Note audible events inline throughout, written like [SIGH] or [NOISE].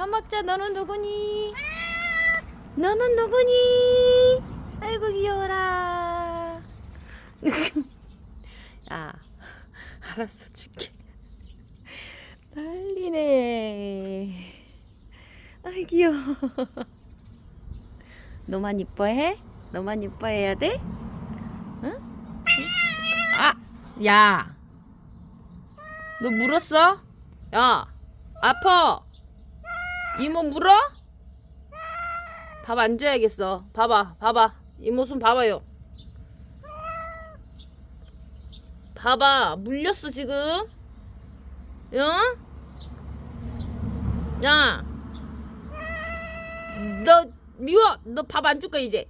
밥 먹자. 너는 누구니? 너는 누구니? 아이고 귀여워라. [LAUGHS] 아, 알았어 줄게. 난리네. 아이 귀여워. 너만 이뻐해? 너만 이뻐해야 돼? 응? 아, 야. 너 물었어? 야, 아파. 이모 물어? 밥안 줘야겠어. 봐봐, 봐봐. 이모 손 봐봐요. 봐봐, 물렸어 지금. 응? 야, 너 미워. 너 밥 안줄 거야 이제.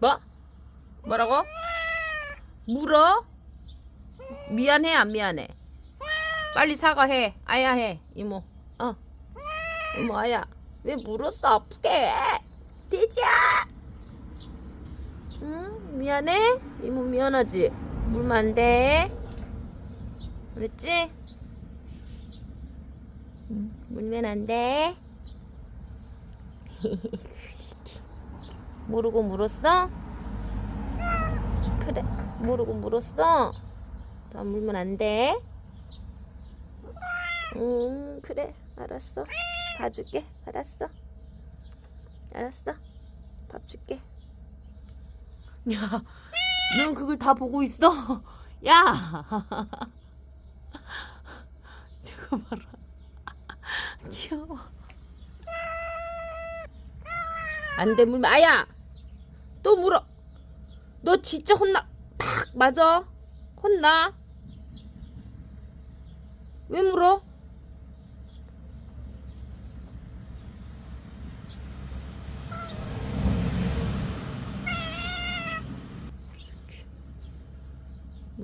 뭐? 뭐라고? 물어? 미안해 안 미안해? 빨리 사과해. 아야 해 이모. 아야. 왜 물었어 아프게? 돼지야. 응 미안해. 이모 미안하지. 물면 안 돼. 그랬지? 응, 물면 안 돼. [LAUGHS] 모르고 물었어? 그래 모르고 물었어? 더 물면 안 돼. 음 그래 알았어 봐줄게. 알았어? 알았어? 밥 줄게. 야 넌 그걸 다 보고 있어? 야! [LAUGHS] 저거 봐라. [LAUGHS] 귀여워. 안 돼 물면 아야! 또 물어. 너 진짜 혼나. 팍 맞아. 혼나. 왜 물어?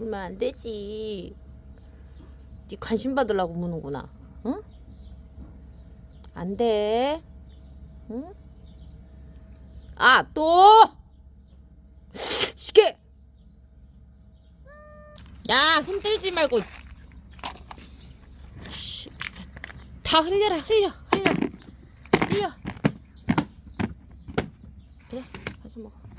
물면 안 되지. 네 관심 받으려고 무는구나. 응? 안 돼. 응? 아, 또! 시계! 야, 흔들지 말고. 씨, 다 흘려라, 흘려, 흘려, 흘려. 그래, 가서 먹어.